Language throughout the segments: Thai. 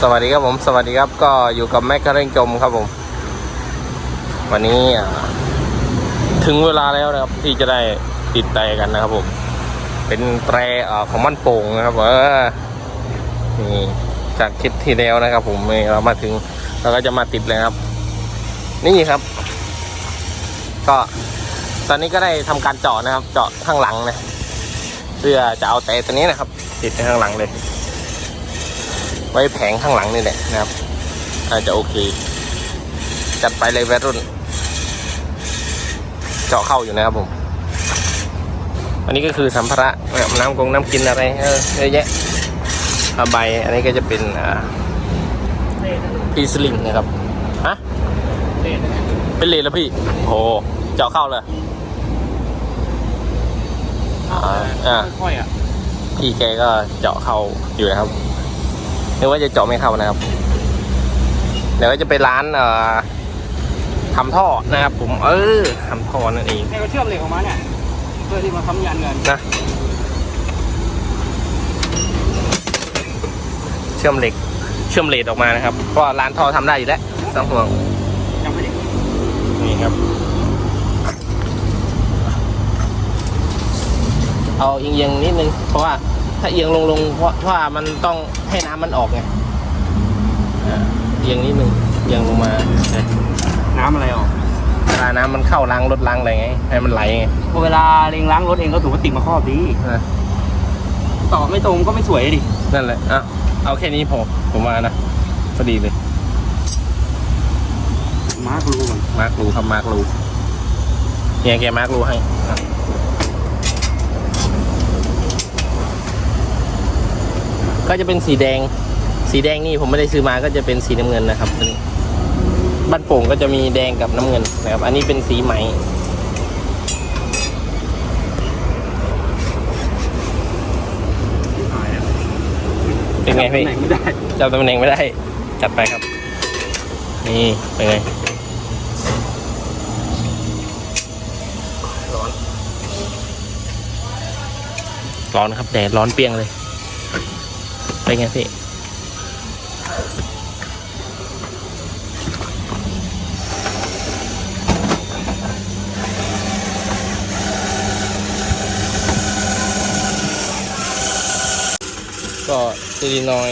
สวัสดีครับผม สวัสดีครับก็อยู่กับแม่กระเร่งจมครับผม วันนี้ถึงเวลาแล้วนะครับ ที่จะได้ติดแตรกันนะครับผม เป็นแตรอของมันโป่งนะครับเออนี่จากคลิปที่แล้วนะครับ ผมเรามาถึงเราก็จะมาติดเลยครับ นี่ครับ ก็ ตอนนี้ก็ได้ทำการเจาะนะครับ เจาะข้างหลังนะเพื่อจะเอาแต่ตัวนี้นะครับ ติดในข้างหลังเลย ไว้แผงข้างหลังนี่แหละนะครับอาจจะโอเค จัดไปเลยวัยรุ่น เจาะเข้าอยู่นะครับผม อันนี้ก็คือสัมภาระนะครับน้ำกงน้ำกินอะไรเออเยอะแยะผ้าใบอันนี้ก็จะเป็นอ่าพีสลิงนะครับฮะเป็นเลนแล้วพี่โอ้เจาะเข้าเลยอ่าอ่าค่อยๆอะพี่แกก็เจาะเข้าอยู่นะครับ นึกว่าจะเจาะไม่เข้านะครับ เดี๋ยวก็จะไปร้านเอ่อทำท่อนะครับ ผม เออทำท่อนั่นเองเนี่ยก็เชื่อมเหล็กออกมาเนี่ยเพื่อที่มาค้ำยันกันนะเชื่อมเหล็กเชื่อมเลดออกมานะครับเพราะว่าร้านท่อทำได้อยู่แล้วไม่ต้องห่วงจำไม่ได้นี่ครับ เอาเอียงๆนิดนึงเพราะว่า ถ้าเอียงลงๆเพราะเพราะว่ามันต้องให้น้ำมันออกไงอ่าเอียงนิดนึงเอียงลงมา น้ำอะไรออกเวลาน้ำมันเข้าล้างรถล้างอะไรไงให้มันไหลไงพอเวลาเล็งล้างรถเองก็ถูกพลาสติกมาครอบดีนะต่อไม่ตรงก็ไม่สวยดินั่นแหละอะเอาแค่นี้พอผมมานะพอดีเลย มาร์ครูก่อนมาร์กรูครับมาร์กรูเนี่ยแกมาร์กรูให้อะ ก็จะเป็นสีแดง สีแดงนี่ผมไม่ได้ซื้อมาก็จะเป็นสีน้ำเงินนะครับตัวนี้บ้านโป่งก็จะมีแดงกับน้ำเงินนะครับ อันนี้เป็นสีไหมเป็นไงพี่ไหนไม่ได้จำตำแหน่งไม่ได้ จัดไปครับ นี่เป็นไงร้อนร้อนครับแดดร้อนเปรียงเลย เป็นไงพี่ก็ซีรีนอย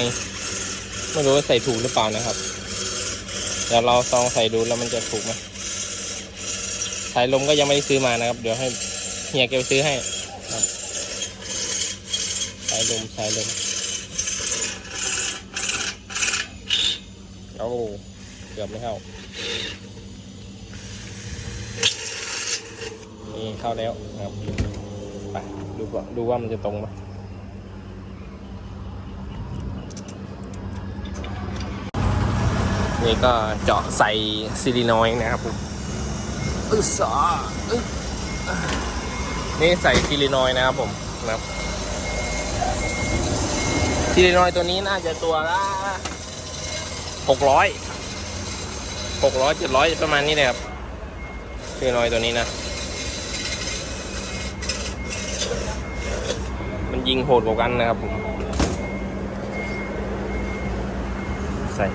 ไม่รู้ว่าใส่ถูกหรือเปล่านะครับ เดี๋ยวเราซองใส่ดูแล้วมันจะถูกไหมสายลมก็ยังไม่ได้ซื้อมานะครับ เดี๋ยวให้เฮียแกไปซื้อให้สายลมสายลม โอ้เกือบไม่เข้านี่เข้าแล้วนะครับไปดูก่อนดูว่ามันจะตรงไหมนี่ก็เจาะใส่ซิลินอยด์นะครับผมอึสออึ๊ะนี่ใส่ซิลินอยด์นะครับผมนะครับซิลินอยด์ตัวนี้น่าจะตัวละ หกร้อยหกร้อยเจ็ดร้อยประมาณนี้เลยครับซิลินอยตัวนี้นะ มันยิงโหดกว่ากันนะครับผม ใส่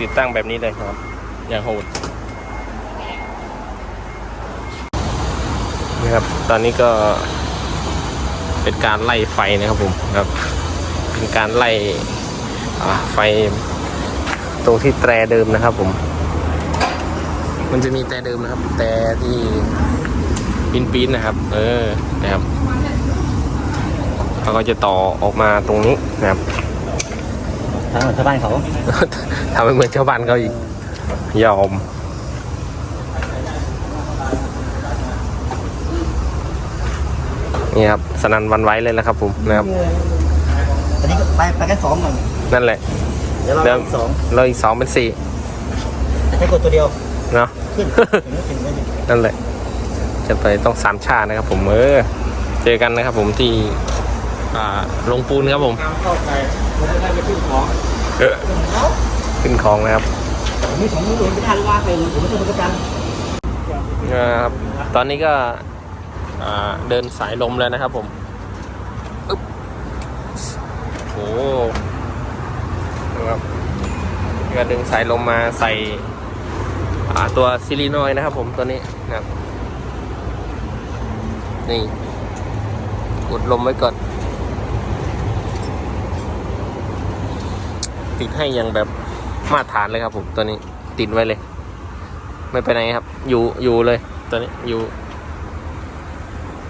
ติดตั้งแบบนี้เลยครับ อย่างโหดนี่ครับ ตอนนี้ก็ เป็นการไล่ไฟนะครับผมครับ เป็นการไล่อ่าไฟตรงที่แตรเดิมนะครับผม มันจะมีแตรเดิมนะครับ แต่ที่ปีนปีนๆนะครับ เออนะครับเขาก็จะต่อออกมาตรงนี้นะครับทางชาวบ้านเขาทำให้เหมือนชาวบ้านเขาอีกยอม นี่ครับสนันหวันไหว้เลยนะครับ ผมนะครับอันนี้ก็ไปไปแค่สองก่อนนั่นแหละเดี๋ยวเราเดี๋ยวอีกสองเราอีกสองเป็นสี่ให้กดตัวเดียวเนาะขึ้นถึงถึงไม่ถึงนั่นแหละ จะไปต้องสามชาตินะครับ ผมเออเจอกันนะครับ ผมที่อ่าลงปูนครับผมน้ำเข้าไปผมไม่ได้ไปขึ้นของเออขึ้นคลองนะครับผมมีสองมือผมไม่ทันว่าเป็นผมไม่ใช่ประกันนะครับตอนนี้ก็อ่า เดินสายลมแล้วนะครับผมอึ๊บโอ้ครับก็ดึงสายลมมาใส่ตัวซิลินย์นะครับผมตัวนี้นะครับ นี่อุดลมไว้ก่อน ติดให้อย่างแบบมาตรฐานเลยครับผมตัวนี้ติดไว้เลย ไม่ไปไหนครับ อยู่อยู่เลย ตัวนี้อยู่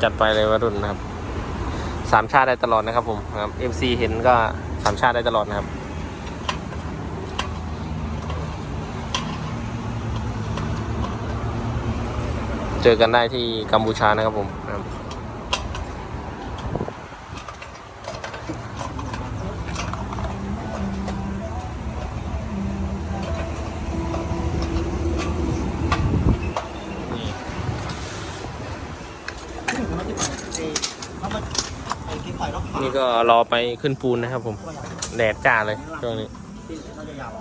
จัดไปเลยวัยรุ่นนะครับสามชาติได้ตลอดนะครับผมครับ MC เห็นก็สามชาติได้ตลอดนะครับเจอกันได้ที่กัมพูชานะครับผมครับ นี่ก็รอไปขึ้นปูนนะครับ ผมแดดจ้าเลยช่วงนี้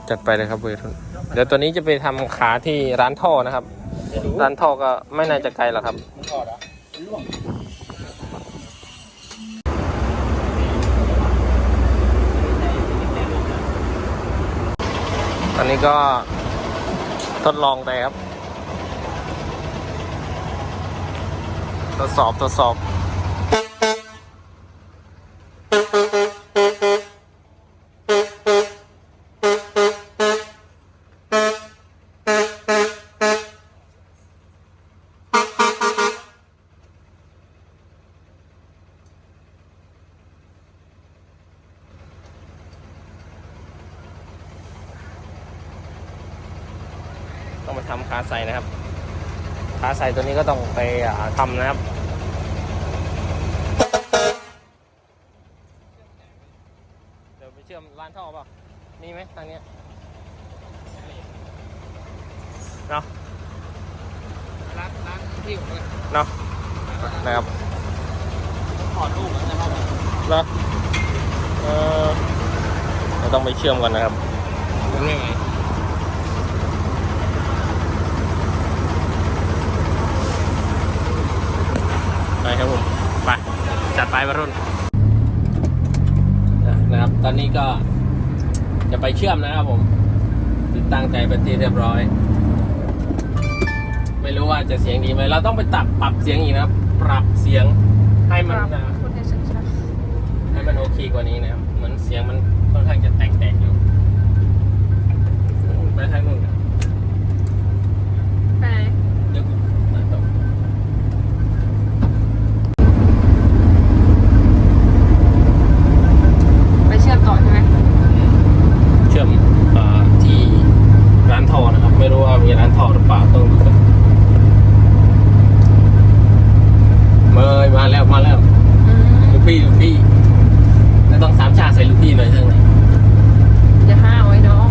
จัดไปเลยครับเวทุนเดี๋ยวตัวนี้จะไปทำขาที่ร้านท่อนะครับ ร้านท่อก็ไม่น่าจะไกลหรอกครับตอนนี้ก็ทดลองไปครับ ทดสอบทดสอบ ทำขาใส่นะครับขาใส่ตัวนี้ก็ต้องไปอ่าทำนะครับเดี๋ยวไปเชื่อมร้านท่อเปล่ามีไหมทางเนี้ยเนาะร้านร้านที่ผมเลยเนาะนะครับถอดรูปแล้วนะครับเนาะเออเราต้องไปเชื่อมกันนะครับยังไงไปครับผม ไป จัดไป วัยรุ่นนะครับ ตอนนี้ก็จะไปเชื่อมนะครับผมติดตั้งใจเป็นที่เรียบร้อย ไม่รู้ว่าจะเสียงดีไหมเราต้องไปตัดปรับเสียงอีกนะครับปรับเสียงให้มันอะพูดให้ชัดให้มันโอเคกว่านี้นะครับเหมือนเสียงมันค่อนข้างจะแตกๆอยู่ไปทางนู้นครับ ๆไปไหน เดี๋ยวกูมาต่อ ไปเชื่อมต่อใช่ไหม เชื่อมอ่าที่ร้านทอนะครับ ไม่รู้ว่ามีร้านทอหรือเปล่าต้องดูกันเมยมาแล้วมาแล้ว อืม ลูกพี่ลูกพี่แล้วต้องสามชาติใส่ลูกพี่หน่อยเท่านั้น อย่าห้าวไว้น้อง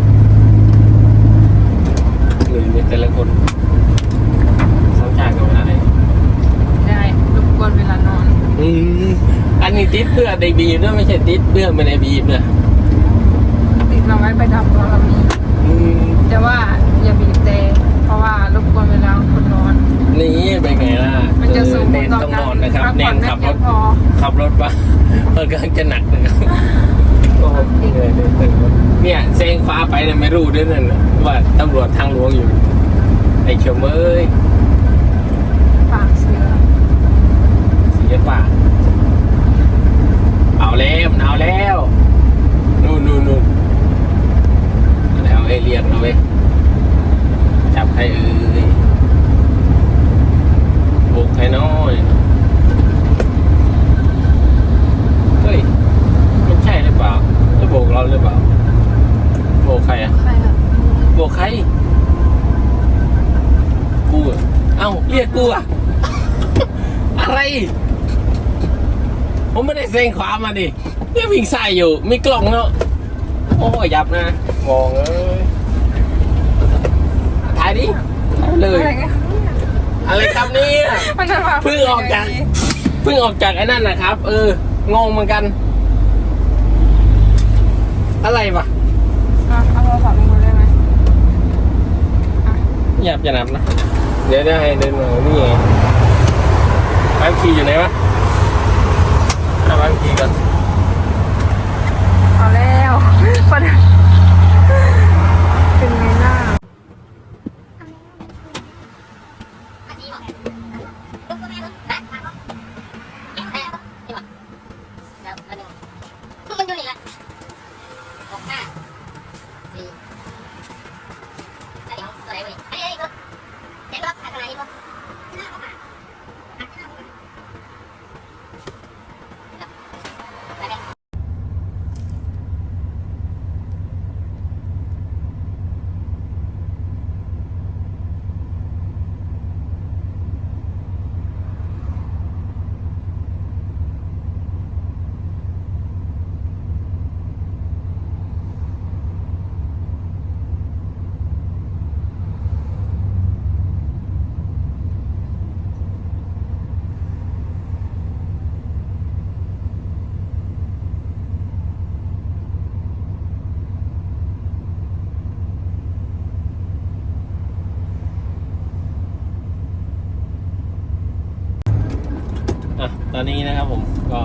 หรือมีแต่ละคนสามชาติก็ไม่ได้ ได้รบกวนเวลานอน อืมอันนี้ติดเพื่อได้บีบด้วยไม่ใช่ติดเพื่อไม่ได้บีบนะติดเราไว้ไปดับตอนเรามีอืมแต่ว่าอย่าบีบแต่เพราะว่ารบกวนเวลาคนนอน นี่เป็นไงล่ะมันจะสูงเน้นต้องนอนนะครับพักเน้ผ่อนนไม่ขับเพีรยงถพอขับรถปะมันก็จะหนักนะครับโอ้โหเหนื่อยเหนื่อยเหนื่อยเนี่ยเซงฟ้าไปเนี่ยไม่รู้ด้วยนั่นน่ะว่าตำรวจทางหลวงอยู่ไอ้เขียวเมยปากเสือเสียป่าก เอาแล้วมันเอาแล้วนู่นนู่นนู่นเอาแล้วเอเลียนเอาไว้ยจับใครเอ่ยบุกใครน้อยเฮ้ยไม่ใช่หรือเปล่าจะโบกเราหรือเปล่าโบกใครอะใครอะโบกใครกูอะเอ้าเรียกกูอะอะไร ผมไม่ได้เซ็งขวามาดิเนี่ยวิ่งใส่อยู่มีกล่องเนาะโอ้ยยับนะมองเอ้ยถ่ายดิถ่ายเลยอะไรกันอะไรครับเนี่ยมันจะมาเพิ่งออกจากเพิ่งออกจากไอ้นั่นนะครับ เอองงเหมือนกัน อะไรวะอะเอาโทรศัพท์ลงมาได้ไหมอะหยับจะนับนะ เดี๋ยวได้ให้เดินมานี่ไงบ้านขี่อยู่ไหนวะ หาบ้านขี่กันเอาแล้วประเด็นเป็นไงหน้า มันอยู่นี่แหละหกห้าสี่อันนี้ของตัวไหนเว้ยอันนี้อันนี้ก็เด็กรับทางไหนก็ห้าหกห้าห้าห้าหกห้า อะ ตอนนี้นะครับผมก็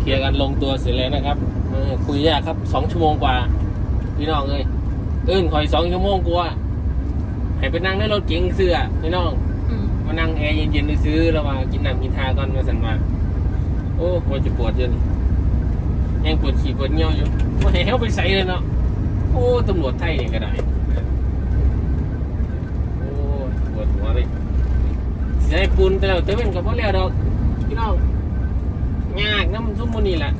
เคลียร์กันลงตัวเสร็จแล้วนะครับเออคุยยากครับสองชั่วโมงกว่า พี่น้องเลยเอื้นคอยสองชั่วโมงกว่าให้ไปนั่งในรถเก๋งเสื้อพี่น้องอืมมานั่งแอร์เย็นๆไปซื้อแล้วมากินน้ำกินทาก่อนมาสันมาโอ้ปวดจะปวดเยอะนี่ยังปวดขี่ปวดเงี้ยวอยู่ว่าให้เขาไปใส่เลยเนาะโอ้ตำรวจไทยนี่ก็ได้โอ้ปวดหัวเลยสิให้ปูนแต่เราเติมเป็นกับพ่อแล้วดอก พี่น้องยากน้ำซุ่มมันนี่แหละ